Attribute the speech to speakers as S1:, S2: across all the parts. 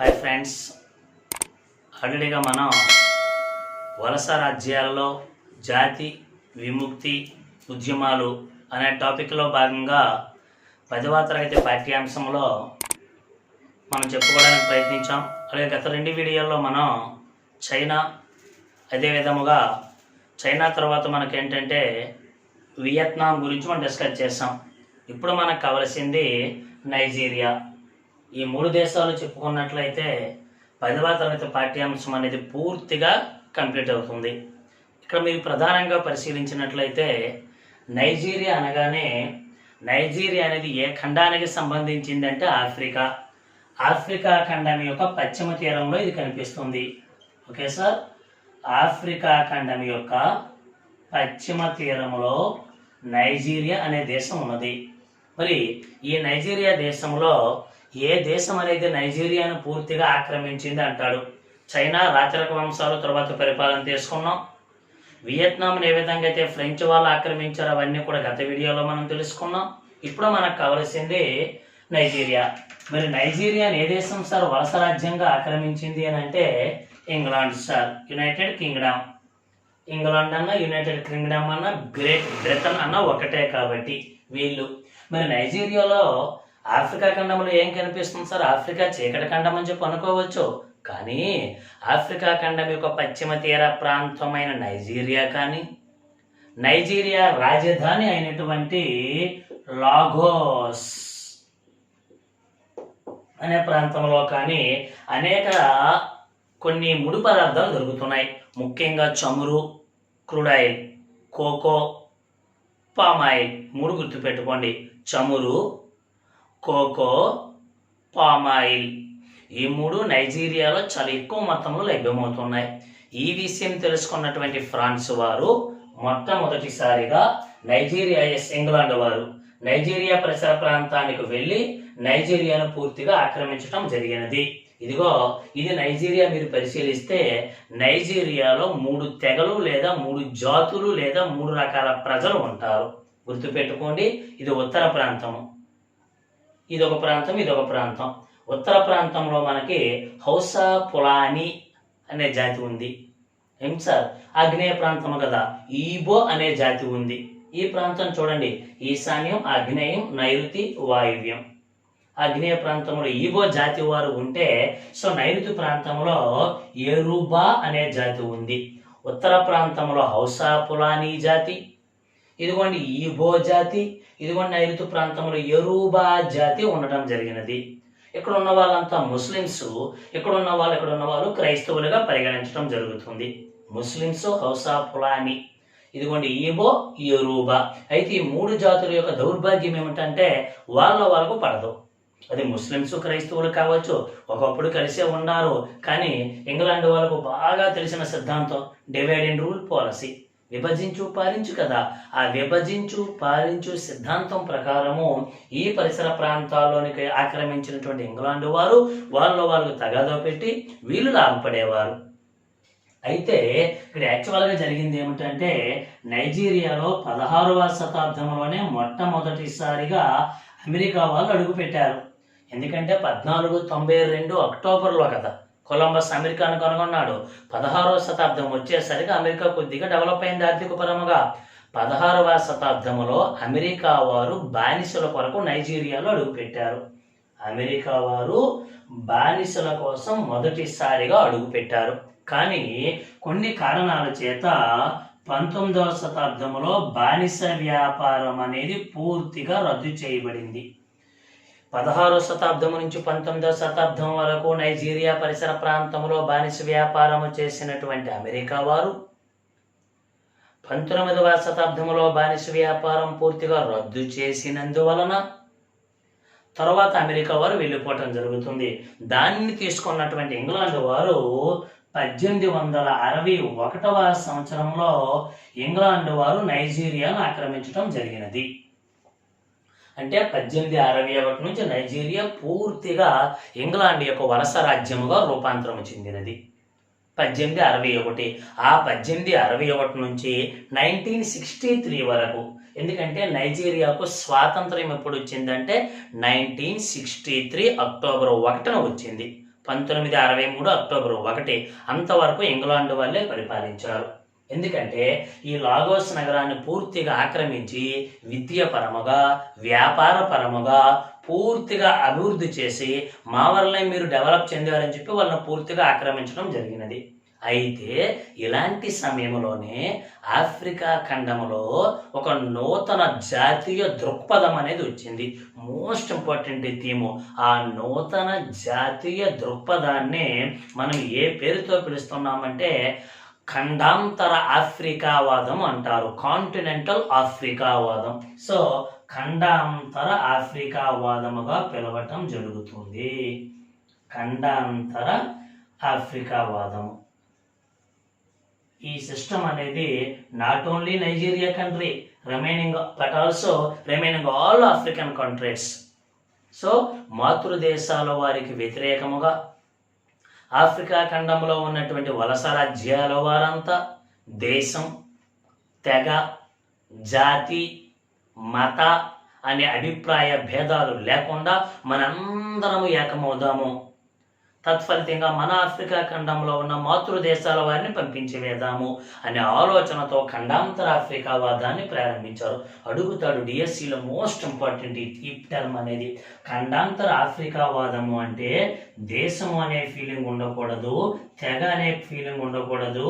S1: hi friends ఆల్రెడీగా మనం వలస రాజ్యాలలో జాతి విముక్తి ఉద్యమాలు అనే టాపిక్లో భాగంగా పదవ తరగతి పాఠ్యాంశంలో మనం చెప్పుకోవడానికి ప్రయత్నించాం అలాగే గత రెండు వీడియోల్లో మనం చైనా అదే విధముగా చైనా తర్వాత మనకేంటంటే వియత్నాం గురించి మనం డిస్కస్ చేసాం ఇప్పుడు మనకు కావలసింది నైజీరియా ఈ మూడు దేశాలు చెప్పుకున్నట్లయితే పదవ తరగతి పాఠ్యాంశం అనేది పూర్తిగా కంప్లీట్ అవుతుంది ఇక్కడ మీరు ప్రధానంగా పరిశీలించినట్లయితే నైజీరియా అనగానే నైజీరియా అనేది ఏ ఖండానికి సంబంధించింది అంటే ఆఫ్రికా ఆఫ్రికా ఖండం యొక్క పశ్చిమ తీరంలో ఇది కనిపిస్తుంది ఓకే సార్ ఆఫ్రికా ఖండం యొక్క పశ్చిమ తీరంలో నైజీరియా అనే దేశం ఉన్నది మరి ఈ నైజీరియా దేశంలో ఏ దేశం అనేది నైజీరియాను పూర్తిగా ఆక్రమించింది అంటాడు చైనా రాచరిక వంశాలు తర్వాత పరిపాలన తీసుకున్నాం వియత్నాం ఏ విధంగా అయితే ఫ్రెంచ్ వాళ్ళు ఆక్రమించారు అవన్నీ కూడా గత వీడియోలో మనం తెలుసుకున్నాం ఇప్పుడు మనకు కావలసింది నైజీరియా మరి నైజీరియాని ఏ దేశం సార్ వలస రాజ్యంగా ఆక్రమించింది అని అంటే England sir United Kingdom England అన్న యునైటెడ్ కింగ్డమ్ అన్న గ్రేట్ బ్రిటన్ అన్న ఒకటే కాబట్టి వీళ్ళు మరి నైజీరియాలో ఆఫ్రికా ఖండంలో ఏం కనిపిస్తుంది సార్ ఆఫ్రికా చీకటి ఖండం అని చెప్పి అనుకోవచ్చు కానీ ఆఫ్రికా ఖండం యొక్క పశ్చిమ తీర ప్రాంతమైన నైజీరియా కానీ నైజీరియా రాజధాని అయినటువంటి లాగోస్ అనే ప్రాంతంలో కానీ అనేక కొన్ని ముడి పదార్థాలు దొరుకుతున్నాయి ముఖ్యంగా చమురు క్రూడాయిల్ కోకో పామాయిల్ మూడు గుర్తుపెట్టుకోండి చమురు కోకో పామాయిల్ ఈ మూడు నైజీరియాలో చాలా ఎక్కువ మొత్తంలో లభ్యమవుతున్నాయి ఈ విషయం తెలుసుకున్నటువంటి ఫ్రాన్స్ వారు మొట్టమొదటిసారిగా నైజీరియా ఎస్ ఇంగ్లాండ్ వారు నైజీరియా ప్రచార ప్రాంతానికి వెళ్ళి నైజీరియాను పూర్తిగా ఆక్రమించడం జరిగినది ఇదిగో ఇది నైజీరియా మీరు పరిశీలిస్తే నైజీరియాలో మూడు తెగలు లేదా మూడు జాతులు లేదా మూడు రకాల ప్రజలు ఉంటారు గుర్తుపెట్టుకోండి ఇది ఉత్తర ప్రాంతము ఇదొక ప్రాంతం ఇదొక ప్రాంతం ఉత్తర ప్రాంతంలో మనకి హౌసా పులాని అనే జాతి ఉంది ఏం సార్ ఆగ్నేయ ప్రాంతం కదా ఈబో అనే జాతి ఉంది ఈ ప్రాంతం చూడండి ఈశాన్యం ఆగ్నేయం నైరుతి వాయువ్యం ఆగ్నేయ ప్రాంతంలో ఈబో జాతి వారు ఉంటే సో నైరుతి ప్రాంతంలో ఏరుబా అనే జాతి ఉంది ఉత్తర ప్రాంతంలో హౌసా పులానీ జాతి ఇదిగోండి ఈబో జాతి ఇదిగోండి నైరుతు ప్రాంతంలో ఎరూబా జాతి ఉండటం జరిగినది ఇక్కడ ఉన్న వాళ్ళంతా ముస్లింస్ ఇక్కడ ఉన్న వాళ్ళు ఇక్కడ ఉన్న వాళ్ళు క్రైస్తవులుగా పరిగణించడం జరుగుతుంది ముస్లిమ్స్ హౌసా పులాని ఇదిగోండి ఈబో ఎరూబా అయితే ఈ మూడు జాతుల యొక్క దౌర్భాగ్యం ఏమిటంటే వాళ్ళ వాళ్ళకు పడదు అది ముస్లిమ్స్ క్రైస్తవులు కావచ్చు ఒకప్పుడు కలిసే ఉన్నారు కానీ ఇంగ్లాండ్ వాళ్ళకు బాగా తెలిసిన సిద్ధాంతం డివైడ్ అండ్ రూల్ పాలసీ విభజించు పాలించు కదా ఆ విభజించు పాలించు సిద్ధాంతం ప్రకారము ఈ పరిసర ప్రాంతాల్లోనికి ఆక్రమించినటువంటి ఇంగ్లాండ్ వారు వాళ్ళు వాళ్ళు తగాదో పెట్టి వీళ్ళు లాభపడేవారు అయితే ఇక్కడ యాక్చువల్గా జరిగింది ఏమిటంటే నైజీరియాలో పదహారవ శతాబ్దంలోనే మొట్టమొదటిసారిగా అమెరికా వాళ్ళు అడుగుపెట్టారు ఎందుకంటే పద్నాలుగు తొంభై రెండు అక్టోబర్లో కదా కొలంబస్ అమెరికాను కనుగొన్నాడు పదహారవ శతాబ్దం వచ్చేసరికి అమెరికా కొద్దిగా డెవలప్ అయింది ఆర్థిక పరముగా పదహారవ శతాబ్దంలో అమెరికా వారు బానిసల కొరకు నైజీరియాలో అడుగుపెట్టారు అమెరికా వారు బానిసల కోసం మొదటిసారిగా అడుగుపెట్టారు కానీ కొన్ని కారణాల చేత పంతొమ్మిదవ శతాబ్దంలో బానిస వ్యాపారం అనేది పూర్తిగా రద్దు చేయబడింది పదహారో శతాబ్దం నుంచి పంతొమ్మిదో శతాబ్దం వరకు నైజీరియా పరిసర ప్రాంతంలో బానిస వ్యాపారము చేసినటువంటి అమెరికా వారు పంతొమ్మిదవ శతాబ్దంలో బానిస వ్యాపారం పూర్తిగా రద్దు చేసినందువలన తర్వాత అమెరికా వారు వెళ్ళిపోవటం జరుగుతుంది దానిని తీసుకున్నటువంటి ఇంగ్లాండ్ వారు పద్దెనిమిది వందల అరవై ఒకటవ సంవత్సరంలో ఇంగ్లాండ్ వారు నైజీరియాను ఆక్రమించడం జరిగినది అంటే పద్దెనిమిది అరవై ఒకటి నుంచి నైజీరియా పూర్తిగా ఇంగ్లాండ్ యొక్క వలస రాజ్యముగా రూపాంతరం చెందినది పద్దెనిమిది అరవై ఒకటి ఆ పద్దెనిమిది అరవై ఒకటి నుంచి నైన్టీన్ సిక్స్టీ త్రీ వరకు ఎందుకంటే నైజీరియాకు స్వాతంత్రం ఎప్పుడు వచ్చిందంటే నైన్టీన్ సిక్స్టీ త్రీ అక్టోబర్ ఒకటిన వచ్చింది పంతొమ్మిది అరవై మూడు అక్టోబర్ ఒకటి అంతవరకు ఇంగ్లాండ్ వాళ్ళే పరిపాలించారు ఎందుకంటే ఈ లాగోస్ నగరాన్ని పూర్తిగా ఆక్రమించి విద్యపరముగా వ్యాపారపరముగా పూర్తిగా అభివృద్ధి చేసి మా వల్లనే మీరు డెవలప్ చెందారని చెప్పి వాళ్ళని పూర్తిగా ఆక్రమించడం జరిగినది అయితే ఇలాంటి సమయంలోనే ఆఫ్రికా ఖండంలో ఒక నూతన జాతీయ దృక్పథం అనేది వచ్చింది మోస్ట్ ఇంపార్టెంట్ థీము ఆ నూతన జాతీయ దృక్పథాన్ని మనం ఏ పేరుతో పిలుస్తున్నామంటే ఖండాంతర ఆఫ్రికావాదం అంటారు కాంటినెంటల్ ఆఫ్రికావాదం సో ఖండాంతర ఆఫ్రికావాదముగా పిలవటం జరుగుతుంది ఖండాంతర ఆఫ్రికావాదము ఈ సిస్టమ్ అనేది not only Nigeria country remaining but also remaining all African countries so మాతృదేశాల వారికి వ్యతిరేకముగా ఆఫ్రికా ఖండంలో ఉన్నటువంటి వలస రాజ్యాల వారంతా దేశం తెగ జాతి మత అనే అభిప్రాయ భేదాలు లేకుండా మనందరము ఏకమవుదాము తత్ఫలితంగా మన ఆఫ్రికా ఖండంలో ఉన్న మాతృదేశాల వారిని పంపించివేదాము అనే ఆలోచనతో ఖండాంతర ఆఫ్రికా వాదాన్ని ప్రారంభించారు అడుగుతాడు డిఎస్సిలో మోస్ట్ ఇంపార్టెంట్ ఈ టర్మ్ అనేది ఖండాంతర ఆఫ్రికా వాదము అంటే దేశం అనే ఫీలింగ్ ఉండకూడదు తెగ అనే ఫీలింగ్ ఉండకూడదు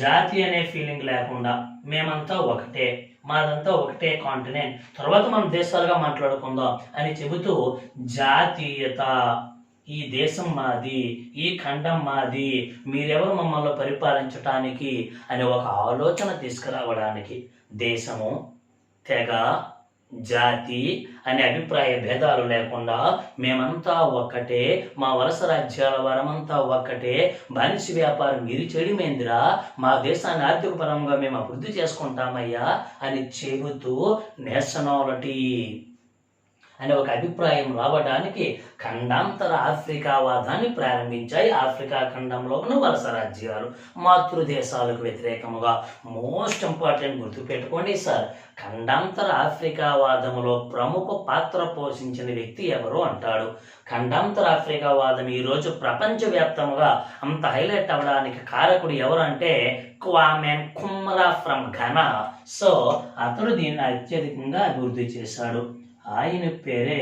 S1: జాతి అనే ఫీలింగ్ లేకుండా మేమంతా ఒకటే మాదంతా ఒకటే కాంటినెంట్ తర్వాత మనం దేశాలుగా మాట్లాడుకుందాం అని చెబుతూ జాతీయత ఈ దేశం మాది ఈ ఖండం మాది మీరెవరు మమ్మల్ని పరిపాలించటానికి అనే ఒక ఆలోచన తీసుకురావడానికి దేశము తెగ జాతి అనే అభిప్రాయ భేదాలు లేకుండా మేమంతా ఒక్కటే మా వలస రాజ్యాల వరమంతా ఒక్కటే బానిసి వ్యాపారం మీరు చెడిమేందిరా మా దేశాన్ని ఆర్థిక పరంగా మేము అభివృద్ధి చేసుకుంటామయ్యా అని చెబుతూ నేషనాలిటీ అనే ఒక అభిప్రాయం రావడానికి ఖండాంతర ఆఫ్రికావాదాన్ని ప్రారంభించాయి ఆఫ్రికా ఖండంలో ఉన్న వలస రాజ్యాలు మాతృదేశాలకు వ్యతిరేకముగా మోస్ట్ ఇంపార్టెంట్ గుర్తుపెట్టుకోండి సార్ ఖండాంతర ఆఫ్రికావాదంలో ప్రముఖ పాత్ర పోషించిన వ్యక్తి ఎవరు అంటాడు ఖండాంతర ఆఫ్రికావాదం ఈరోజు ప్రపంచవ్యాప్తంగా అంత హైలైట్ అవ్వడానికి కారకుడు ఎవరు అంటే క్వామెన్ కుమ్మరా ఫ్రమ్ ఘనా సో అతడు దీన్ని అత్యధికంగా అభివృద్ధి చేశాడు ఆయన పేరే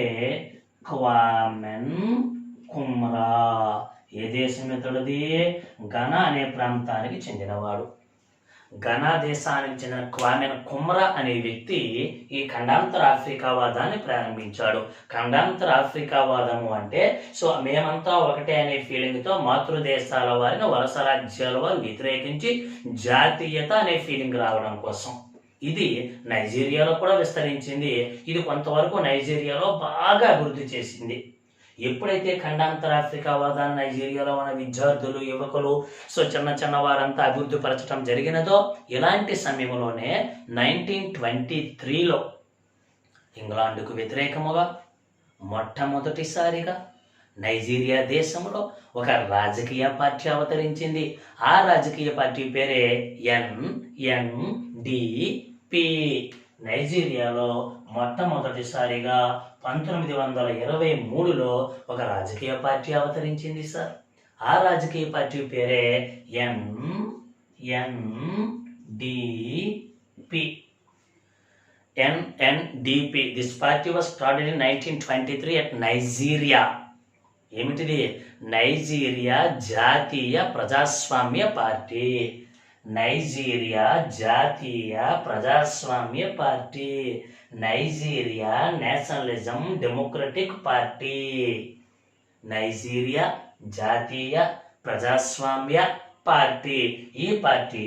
S1: క్వామెన్ కుమ్రా ఏ దేశం ఇతడిది ఘన అనే ప్రాంతానికి చెందినవాడు ఘనా దేశానికి చెందిన క్వామెన్ కుమ్రా అనే వ్యక్తి ఈ ఖండాంతర ఆఫ్రికావాదాన్ని ప్రారంభించాడు ఖండాంతర ఆఫ్రికావాదము అంటే సో మేమంతా ఒకటే అనే ఫీలింగ్తో మాతృదేశాల వారిని వలస రాజ్యాల వారు వ్యతిరేకించి జాతీయత అనే ఫీలింగ్ రావడం కోసం ఇది నైజీరియాలో కూడా విస్తరించింది ఇది కొంతవరకు నైజీరియాలో బాగా అభివృద్ధి చేసింది ఎప్పుడైతే ఖండాంతర ఆఫ్రికా వాదాన్ని నైజీరియాలో ఉన్న విద్యార్థులు యువకులు సో చిన్న చిన్న వారంతా అభివృద్ధి పరచడం జరిగినదో ఇలాంటి సమయంలోనే నైన్టీన్ ట్వంటీ త్రీలో ఇంగ్లాండ్కు వ్యతిరేకముగా మొట్టమొదటిసారిగా నైజీరియా దేశంలో ఒక రాజకీయ పార్టీ అవతరించింది ఆ రాజకీయ పార్టీ పేరే ఎన్ఎన్డి పి నైజీరియాలో మొట్టమొదటిసారిగా పంతొమ్మిది వందల ఇరవై మూడులో ఒక రాజకీయ పార్టీ అవతరించింది సార్ ఆ రాజకీయ పార్టీ పేరే N NDP NNDP this party was started in nineteen twenty three at Nigeria ఏమిటిది నైజీరియా జాతీయ ప్రజాస్వామ్య పార్టీ నైజీరియా జాతీయ ప్రజాస్వామ్య party Nigeria nationalism democratic party Nigeria జాతీయ ప్రజాస్వామ్య పార్టీ ఈ పార్టీ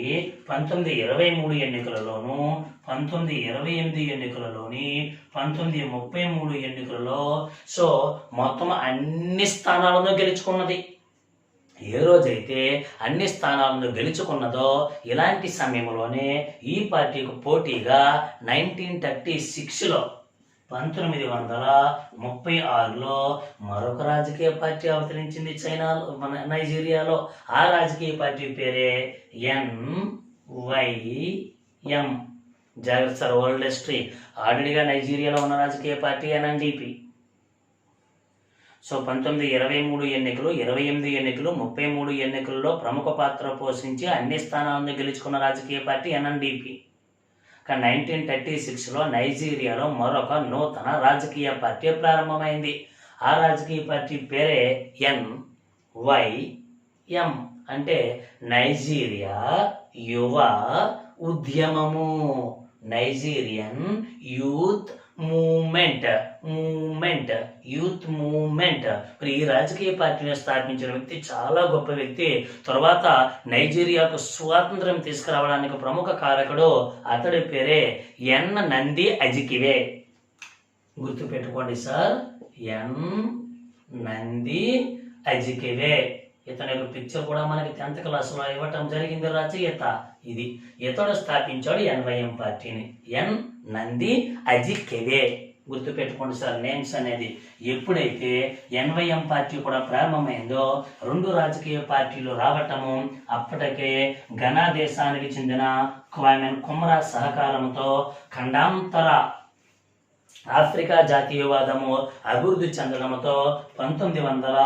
S1: పంతొమ్మిది ఇరవై మూడు ఎన్నికలలోను పంతొమ్మిది ఇరవై ఎనిమిది ఎన్నికలలోని పంతొమ్మిది ముప్పై మూడు ఎన్నికలలో సో మొత్తం అన్ని స్థానాలను గెలుచుకున్నది ఏ రోజైతే అన్ని స్థానాలను గెలుచుకున్నదో ఇలాంటి సమయంలోనే ఈ పార్టీకు పోటీగా నైన్టీన్ థర్టీ సిక్స్లో పంతొమ్మిది వందల ముప్పై ఆరులో మరొక రాజకీయ పార్టీ అవతరించింది చైనాలో మన నైజీరియాలో ఆ రాజకీయ పార్టీ పేరే ఎన్వైఎం జాగ్రత్త వరల్డ్ హిస్టరీ ఆల్రెడీగా నైజీరియాలో ఉన్న రాజకీయ పార్టీ ఎన్ఎన్డిపి సో పంతొమ్మిది ఇరవై మూడు ఎన్నికలు ఇరవై ఎనిమిది ఎన్నికలు ముప్పై మూడు ఎన్నికల్లో ప్రముఖ పాత్ర పోషించి అన్ని స్థానాలను గెలుచుకున్న రాజకీయ పార్టీ ఎన్ఎన్డిపి కానీ నైన్టీన్ థర్టీ సిక్స్లో నైజీరియాలో మరొక నూతన రాజకీయ పార్టీ ప్రారంభమైంది ఆ రాజకీయ పార్టీ పేరే ఎన్ వై ఎం అంటే నైజీరియా యువ ఉద్యమము Nigerian youth movement movement youth movement మరి ఈ రాజకీయ పార్టీని స్థాపించిన వ్యక్తి చాలా గొప్ప వ్యక్తి తర్వాత నైజీరియాకు స్వాతంత్రం తీసుకురావడానికి ప్రముఖ కారకుడు అతడి పేరే ఎన్ నంది అజికివే గుర్తుపెట్టుకోండి సార్ ఎన్ నంది అజికివే ఇతని పిక్చర్ కూడా మనకి టెన్త్ క్లాస్లో ఇవ్వటం జరిగింది రచయిత ఇది ఇతడు స్థాపించాడు ఎన్వైఎం పార్టీని ఎన్ నంది అజి కెవే గుర్తుపెట్టుకోండి సార్ నేమ్స్ అనేది ఎప్పుడైతే ఎన్వైఎం పార్టీ కూడా ప్రారంభమైందో రెండు రాజకీయ పార్టీలు రావటము అప్పటికే ఘనా దేశానికి చెందిన కుమాన్ కుమ్రా సహకారంతో ఖండాంతర ఆఫ్రికా జాతీయవాదము అభివృద్ధి చెందడంతో పంతొమ్మిది వందల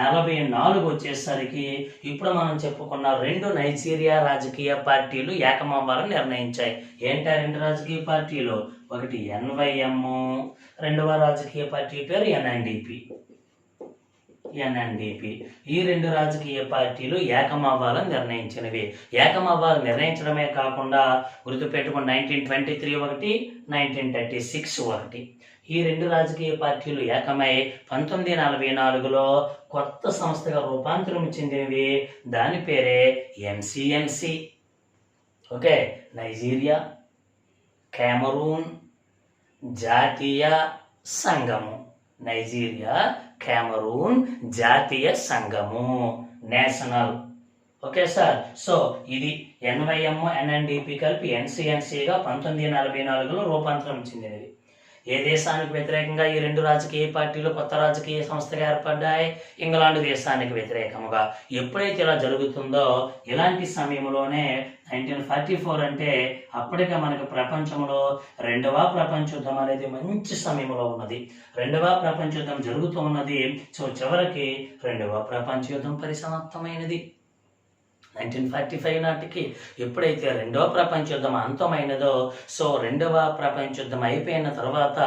S1: నలభై నాలుగు వచ్చేసరికి ఇప్పుడు మనం చెప్పుకున్న రెండు నైజీరియా రాజకీయ పార్టీలు ఏకమవ్వాలని నిర్ణయించాయి ఏంటా రెండు రాజకీయ పార్టీలు ఒకటి ఎన్వైఎం రెండవ రాజకీయ పార్టీ పేరు ఎన్ఐడిపి ఎన్ఎన్డిపి ఈ రెండు రాజకీయ పార్టీలు ఏకమవ్వాలని నిర్ణయించినవి ఏకమవ్వాలని నిర్ణయించడమే కాకుండా గుర్తుపెట్టుకుని నైన్టీన్ ట్వంటీ త్రీ ఒకటి నైన్టీన్ థర్టీ సిక్స్ ఒకటి ఈ రెండు రాజకీయ పార్టీలు ఏకమై పంతొమ్మిది నలభై నాలుగులో కొత్త సంస్థగా రూపాంతరం చెందినవి దాని పేరే ఎంసీఎంసి ఓకే నైజీరియా కెమరూన్ జాతీయ సంఘము నైజీరియా కెమరూన్ జాతీయ సంఘము నేషనల్ ఓకే సార్ సో ఇది ఎన్వైఎంఓ ఎన్ఎన్డిపి కలిపి ఎన్సిఎన్సిగా పంతొమ్మిది నలభై నాలుగులో రూపాంతరం చెందినది ఏ దేశానికి వ్యతిరేకంగా ఈ రెండు రాజకీయ పార్టీలు కొత్త రాజకీయ సంస్థగా ఏర్పడ్డాయి ఇంగ్లాండ్ దేశానికి వ్యతిరేకముగా ఎప్పుడైతే ఇలా జరుగుతుందో ఇలాంటి సమయంలోనే నైన్టీన్ ఫార్టీ ఫోర్ అంటే అప్పటికే మనకు ప్రపంచంలో రెండవ ప్రపంచ యుద్ధం అనేది మంచి సమయంలో ఉన్నది రెండవ ప్రపంచ యుద్ధం జరుగుతూ ఉన్నది సో చివరికి రెండవ ప్రపంచ యుద్ధం పరిసమాప్తమైనది నైన్టీన్ ఫార్టీ ఫైవ్ నాటికి ఎప్పుడైతే రెండవ ప్రపంచ యుద్ధం అంతమైనదో సో రెండవ ప్రపంచ యుద్ధం అయిపోయిన తర్వాత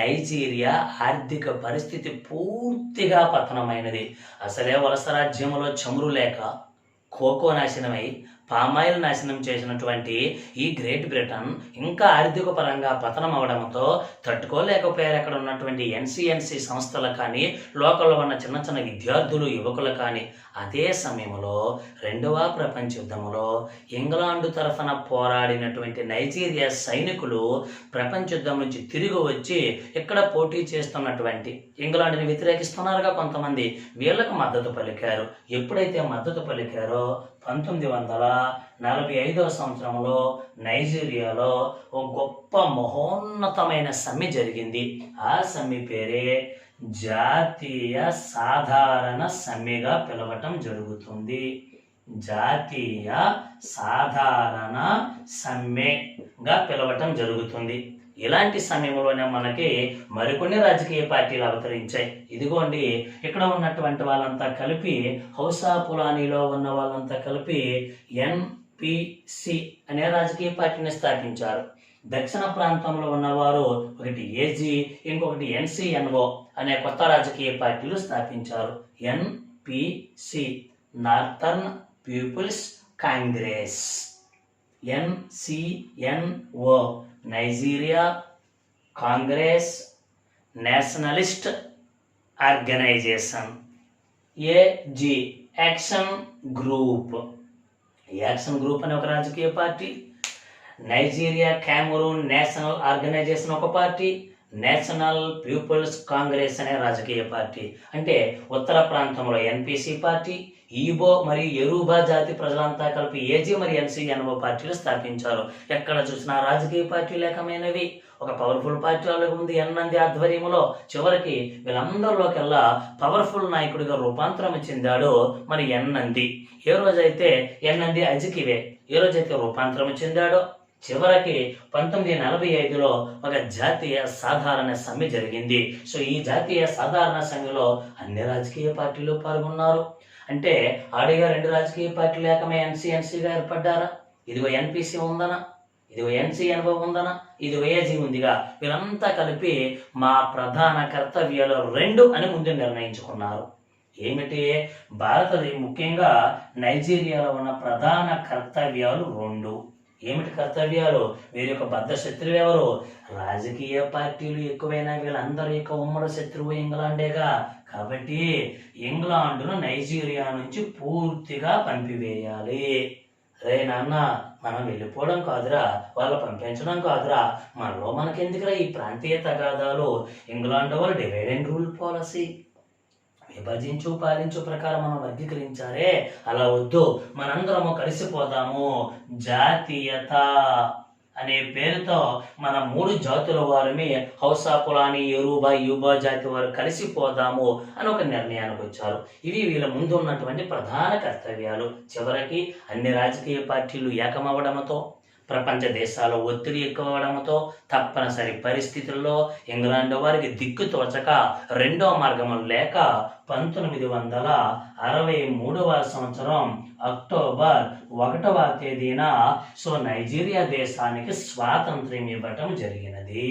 S1: నైజీరియా ఆర్థిక పరిస్థితి పూర్తిగా పతనమైనది అసలే వలస రాజ్యంలో చమురు లేక కోకో నాశనమై పామాయిల్ నాశనం చేసినటువంటి ఈ గ్రేట్ బ్రిటన్ ఇంకా ఆర్థిక పరంగా పతనం అవడంతో తట్టుకోలేకపోయారు అక్కడ ఉన్నటువంటి ఎన్సిఎన్సి సంస్థలు కానీ లోకల్లో ఉన్న చిన్న చిన్న విద్యార్థులు యువకులు కానీ అదే సమయంలో రెండవ ప్రపంచ యుద్ధంలో ఇంగ్లాండ్ తరఫున పోరాడినటువంటి నైజీరియా సైనికులు ప్రపంచ యుద్ధం నుంచి తిరిగి వచ్చి ఇక్కడ పోటీ చేస్తున్నటువంటి ఇంగ్లాండ్ని వ్యతిరేకిస్తున్నారుగా కొంతమంది వీళ్ళకు మద్దతు పలికారు ఎప్పుడైతే మద్దతు పలికారో పంతొమ్మిది వందల నలభై ఐదవ సంవత్సరంలో నైజీరియాలో ఓ గొప్ప మహోన్నతమైన సమ్మె జరిగింది ఆ సమ్మె పేరే జాతీయ సాధారణ సమ్మెగా పిలవటం జరుగుతుంది జాతీయ సాధారణ సమ్మెగా పిలవటం జరుగుతుంది ఇలాంటి సమయంలోనే మనకి మరికొన్ని రాజకీయ పార్టీలు అవతరించాయి ఇదిగోండి ఇక్కడ ఉన్నటువంటి వాళ్ళంతా కలిపి హౌసా పులానీలో ఉన్న వాళ్ళంతా కలిపి ఎన్పిసి అనే రాజకీయ పార్టీని స్థాపించారు దక్షిణ ప్రాంతంలో ఉన్నవారు ఒకటి ఏజీ ఇంకొకటి ఎన్సిఎన్ఓ అనే కొత్త రాజకీయ పార్టీలు స్థాపించారు NPC northern peoples congress NCNO Nigeria congress nationalist organisation AG action group action group అనే ఒక రాజకీయ party Nigeria Cameroon national organisation ఒక పార్టీ నేషనల్ పీపుల్స్ కాంగ్రెస్ అనే రాజకీయ పార్టీ అంటే ఉత్తర ప్రాంతంలో ఎన్పిసి పార్టీ ఈబో మరియు ఎరూబా జాతి ప్రజలంతా కలిపి ఏజీ మరియు ఎన్సీఎన్ఓ పార్టీలు స్థాపించారు ఎక్కడ చూసినా రాజకీయ పార్టీ లేకమైనవి ఒక పవర్ఫుల్ పార్టీ వాళ్ళకి ఉంది ఎన్నంది ఆధ్వర్యంలో చివరికి వీళ్ళందరిలోకెల్లా పవర్ఫుల్ నాయకుడిగా రూపాంతరం చెందాడు మరి ఎన్నంది ఏ రోజైతే ఎన్నంది అజికివే ఏ రోజైతే రూపాంతరం చెందాడో చివరికి పంతొమ్మిది నలభై ఐదులో ఒక జాతీయ సాధారణ సమ్మె జరిగింది సో ఈ జాతీయ సాధారణ సమ్మెలో అన్ని రాజకీయ పార్టీలు పాల్గొన్నారు అంటే ఆడిగా రెండు రాజకీయ పార్టీలు ఏకమే ఎన్సీఎన్సీగా ఏర్పడ్డారా ఇదిగో ఎన్పిసి ఉందనా ఇదిగో ఎన్సీ అనుభవం ఉందనా ఇది వయజీ ఉందిగా వీళ్ళంతా కలిపి మా ప్రధాన కర్తవ్యాలు రెండు అని ముందు నిర్ణయించుకున్నారు ఏమిటి భారతది ముఖ్యంగా నైజీరియాలో ఉన్న ప్రధాన కర్తవ్యాలు రెండు ఏమిటి కర్తవ్యాలు వీరి యొక్క బద్ద శత్రువు ఎవరు రాజకీయ పార్టీలు ఎక్కువైనా వీళ్ళందరూ యొక్క ఉమ్మడి శత్రువు ఇంగ్లాండేగా కాబట్టి ఇంగ్లాండును నైజీరియా నుంచి పూర్తిగా పంపివేయాలి రే నాన్న మనం వెళ్ళిపోవడం కాదురా వాళ్ళు పంపించడం కాదురా మనలో మనకెందుకురా ఈ ప్రాంతీయ తగాదాలు ఇంగ్లాండ్ వాళ్ళు డివైడ్ అండ్ రూల్ పాలసీ విభజించు పాలించు ప్రకారం మనం వర్గీకరించారే అలా వద్దు మనందరము కలిసిపోదాము జాతీయత అనే పేరుతో మన మూడు జాతుల వారమే హౌసా కులాని ఎరుబా యూబా జాతి వారు కలిసిపోదాము అని ఒక నిర్ణయానికి వచ్చారు ఇవి వీళ్ళ ముందు ఉన్నటువంటి ప్రధాన కర్తవ్యాలు చివరికి అన్ని రాజకీయ పార్టీలు ఏకమవడంతో ప్రపంచ దేశాల ఒత్తిడి ఎక్కువ అవడంతో తప్పనిసరి పరిస్థితుల్లో ఇంగ్లాండ్ వారికి దిక్కు తోచక రెండో మార్గం లేక పంతొమ్మిది వందల అరవై మూడవ సంవత్సరం అక్టోబర్ ఒకటవ తేదీన సో నైజీరియా దేశానికి స్వాతంత్ర్యం ఇవ్వటం జరిగినది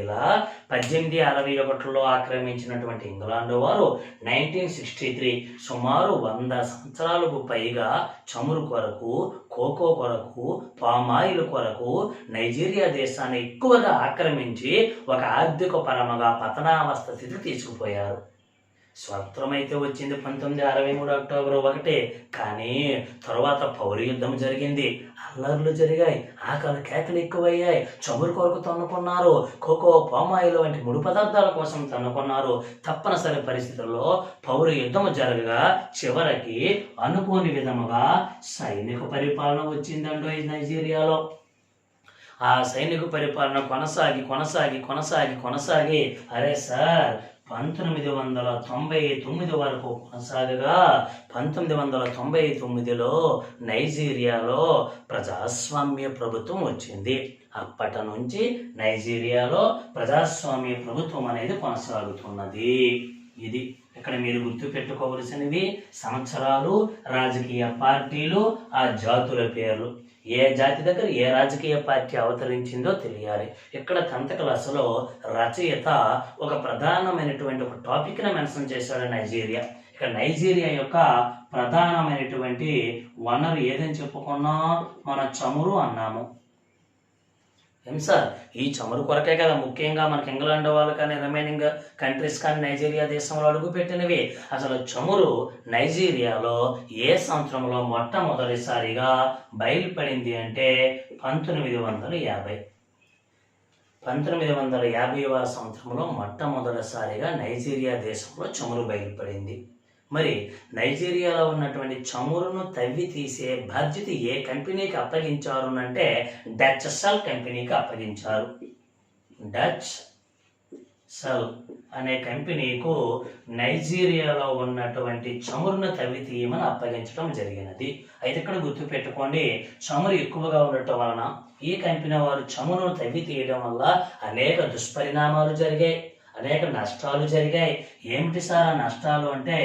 S1: ఇలా పద్దెనిమిది అరవై ఒకటిలో ఆక్రమించినటువంటి ఇంగ్లాండ్ వారు నైన్టీన్ సిక్స్టీ త్రీ సుమారు వంద సంవత్సరాలకు పైగా చమురు కొరకు కోకో కొరకు పామాయిల్ కొరకు నైజీరియా దేశాన్ని ఎక్కువగా ఆక్రమించి ఒక ఆర్థిక పరమగా పతనావస్థ స్థితికి తీసుకుపోయారు స్వతంత్రం అయితే వచ్చింది పంతొమ్మిది అరవై మూడు అక్టోబర్ ఒకటే కానీ తర్వాత పౌర యుద్ధం జరిగింది అల్లర్లు జరిగాయి ఆకలి కేకలు ఎక్కువయ్యాయి చమురు కొరకు తన్నుకున్నారు కోకో పామాయిల్ వంటి ముడి పదార్థాల కోసం తన్నుకున్నారు తప్పనిసరి పరిస్థితుల్లో పౌర యుద్ధం జరగగా చివరికి అనుకోని విధముగా సైనిక పరిపాలన వచ్చిందంటూ ఈ నైజీరియాలో ఆ సైనిక పరిపాలన కొనసాగి కొనసాగి కొనసాగి కొనసాగి అరే సార్ పంతొమ్మిది వందల తొంభై తొమ్మిది వరకు కొనసాగగా పంతొమ్మిది వందల తొంభై తొమ్మిదిలో నైజీరియాలో ప్రజాస్వామ్య ప్రభుత్వం వచ్చింది అప్పటి నుంచి నైజీరియాలో ప్రజాస్వామ్య ప్రభుత్వం అనేది కొనసాగుతున్నది ఇది ఇక్కడ మీరు గుర్తు పెట్టుకోవలసినవి సంవత్సరాలు రాజకీయ పార్టీలు ఆ జాతుల పేర్లు ఏ జాతి దగ్గర ఏ రాజకీయ పార్టీ అవతరించిందో తెలియాలి ఇక్కడ క్లాసులో రచయిత ఒక ప్రధానమైనటువంటి ఒక టాపిక్ను మెన్షన్ చేశాడు నైజీరియా ఇక నైజీరియా యొక్క ప్రధానమైనటువంటి వనరు ఏదని చెప్పుకున్నా మన చమురు అన్నాము హింస ఈ చమురు కొరకే కదా ముఖ్యంగా మనకి ఇంగ్లాండ్ వాళ్ళు కానీ రిమైనింగ్ కంట్రీస్ కానీ నైజీరియా దేశంలో అడుగుపెట్టినవి అసలు చమురు నైజీరియాలో ఏ సంవత్సరంలో మొట్టమొదటిసారిగా బయలుపడింది అంటే పంతొమ్మిది వందల యాభై పంతొమ్మిది వందల యాభైవ సంవత్సరంలో మొట్టమొదటిసారిగా నైజీరియా దేశంలో చమురు బయలుపడింది మరి నైజీరియాలో ఉన్నటువంటి చమురును తవ్వి తీసే బాధ్యత ఏ కంపెనీకి అప్పగించారు అంటే డచ్ సల్ కంపెనీకి అప్పగించారు డచ్ సల్ అనే కంపెనీకు నైజీరియాలో ఉన్నటువంటి చమురును తవ్వి తీయమని అప్పగించడం జరిగినది అయితే ఇక్కడ గుర్తు పెట్టుకోండి చమురు ఎక్కువగా ఉండటం వలన ఈ కంపెనీ వారు చమురును తవ్వి తీయడం వల్ల అనేక దుష్పరిణామాలు జరిగాయి అనేక నష్టాలు జరిగాయి ఏమిటి సార్ ఆ నష్టాలు అంటే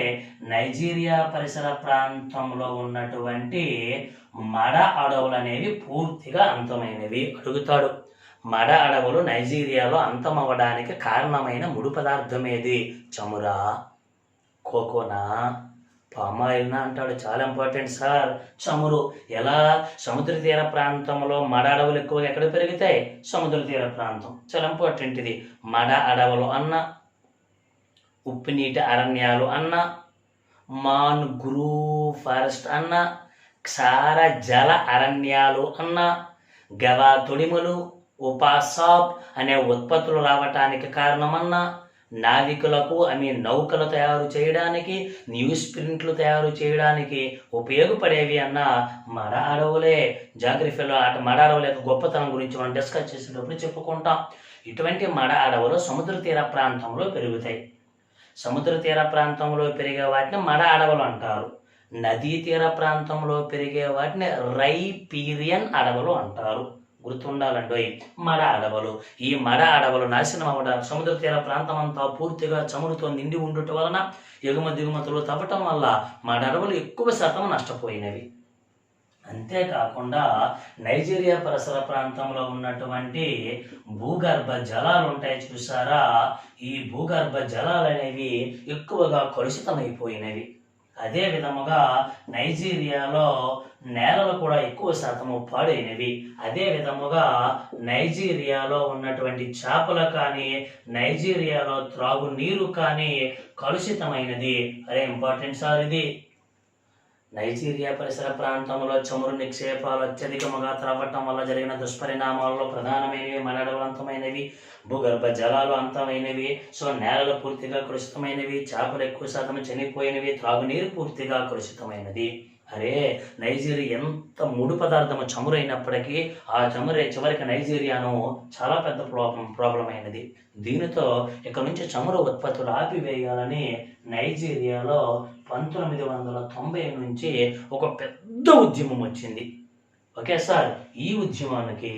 S1: నైజీరియా పరిసర ప్రాంతంలో ఉన్నటువంటి మడ అడవులు అనేవి పూర్తిగా అంతమైనవి అడుగుతాడు మడ అడవులు నైజీరియాలో అంతమవ్వడానికి కారణమైన ముడి పదార్థం ఏది చమురా కోకోనా పామాయిల్నా అంటాడు చాలా ఇంపార్టెంట్ సార్ చమురు ఎలా సముద్ర తీర ప్రాంతంలో మడ అడవులు ఎక్కువగా ఎక్కడ పెరుగుతాయి సముద్ర తీర ప్రాంతం చాలా ఇంపార్టెంట్ ఇది మడ అడవులు అన్న ఉప్పు నీటి అరణ్యాలు అన్న మాన్ గ్రూ ఫారెస్ట్ అన్న క్షార జల అరణ్యాలు అన్న గవా తొడిమలు ఉపాసాప్ అనే ఉత్పత్తులు రావటానికి కారణమన్నా నావికులకు ఐ మీన్ నౌకలు తయారు చేయడానికి న్యూస్ ప్రింట్లు తయారు చేయడానికి ఉపయోగపడేవి అన్న మడ అడవులే జాగ్రఫీలో అటు మడ అడవుల యొక్క గొప్పతనం గురించి మనం డిస్కస్ చేసేటప్పుడు చెప్పుకుంటాం ఇటువంటి మడ అడవులు సముద్ర తీర ప్రాంతంలో పెరుగుతాయి సముద్ర తీర ప్రాంతంలో పెరిగే వాటిని మడ అడవులు అంటారు నదీ తీర ప్రాంతంలో పెరిగే వాటిని రైపీరియన్ అడవులు అంటారు గుర్తుండాలండి మడ అడవులు ఈ మడ అడవులు నాశనం అవ్వడం సముద్ర తీర ప్రాంతం అంతా పూర్తిగా చమురుతో నిండి ఉండుట వలన ఎగుమ దిగుమతులు తవ్వటం వల్ల మడ అడవులు ఎక్కువ శాతం నష్టపోయినవి అంతేకాకుండా నైజీరియా పరిసర ప్రాంతంలో ఉన్నటువంటి భూగర్భ జలాలు ఉంటాయి చూసారా ఈ భూగర్భ జలాలు అనేవి ఎక్కువగా కలుషితమైపోయినవి అదే విధముగా నైజీరియాలో నేలలు కూడా ఎక్కువ శాతము పాడైనవి అదే విధముగా నైజీరియాలో ఉన్నటువంటి చేపలు కానీ నైజీరియాలో త్రాగు నీరు కానీ కలుషితమైనది అదే ఇంపార్టెంట్ సార్ ఇది నైజీరియా పరిసర ప్రాంతంలో చమురు నిక్షేపాలు అత్యధికముగా త్రవ్వటం వల్ల జరిగిన దుష్పరిణామాల్లో ప్రధానమైనవి మనడవంతమైనవి అంతమైనవి భూగర్భ జలాలు అంతమైనవి సో నేలలు పూర్తిగా కలుషితమైనవి చేపలు ఎక్కువ శాతం చనిపోయినవి త్రాగునీరు పూర్తిగా కలుషితమైనది అరే నైజీరియా ఎంత ముడి పదార్థము చమురు అయినప్పటికీ ఆ చమురే చివరికి నైజీరియాను చాలా పెద్ద ప్రాబ్లం ప్రాబ్లం అయినది దీనితో ఇక్కడ నుంచి చమురు ఉత్పత్తులు ఆపివేయాలని నైజీరియాలో పంతొమ్మిది వందల తొంభై నుంచి ఒక పెద్ద ఉద్యమం వచ్చింది సార్ ఈ ఉద్యమానికి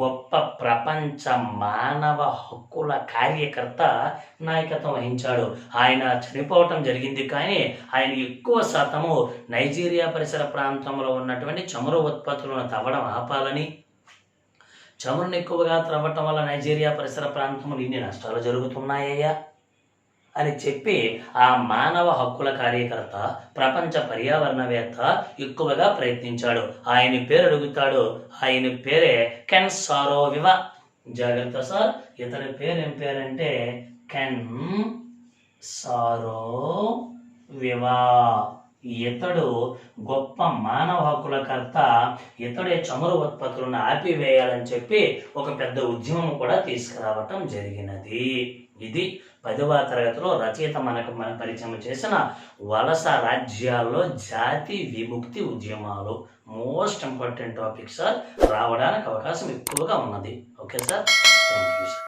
S1: గొప్ప ప్రపంచ మానవ హక్కుల కార్యకర్త నాయకత్వం వహించాడు ఆయన చనిపోవటం జరిగింది కానీ ఆయన ఎక్కువ శాతము నైజీరియా పరిసర ప్రాంతంలో ఉన్నటువంటి చమురు ఉత్పత్తులను తవ్వడం ఆపాలని చమురును ఎక్కువగా త్రవ్వటం వల్ల నైజీరియా పరిసర ప్రాంతంలో ఇన్ని నష్టాలు జరుగుతున్నాయ్యా అని చెప్పి ఆ మానవ హక్కుల కార్యకర్త ప్రపంచ పర్యావరణవేత్త ఎక్కువగా ప్రయత్నించాడు ఆయన పేరు అడుగుతాడు ఆయన పేరే కెన్ సారో వివ జాగ్రత్త సార్ ఇతని పేరు ఏం పేరంటే కెన్ సారో వివా ఇతడు గొప్ప మానవ హక్కుల కర్త ఇతడే చమురు ఉత్పత్తులను ఆపివేయాలని చెప్పి ఒక పెద్ద ఉద్యమం కూడా తీసుకురావటం జరిగినది ఇది పదవ తరగతిలో రచయిత మనకు మన పరిచయం చేసిన వలస రాజ్యాల్లో జాతి విముక్తి ఉద్యమాలు మోస్ట్ ఇంపార్టెంట్ టాపిక్ సార్ రావడానికి అవకాశం ఎక్కువగా ఉన్నది okay sir thank you sir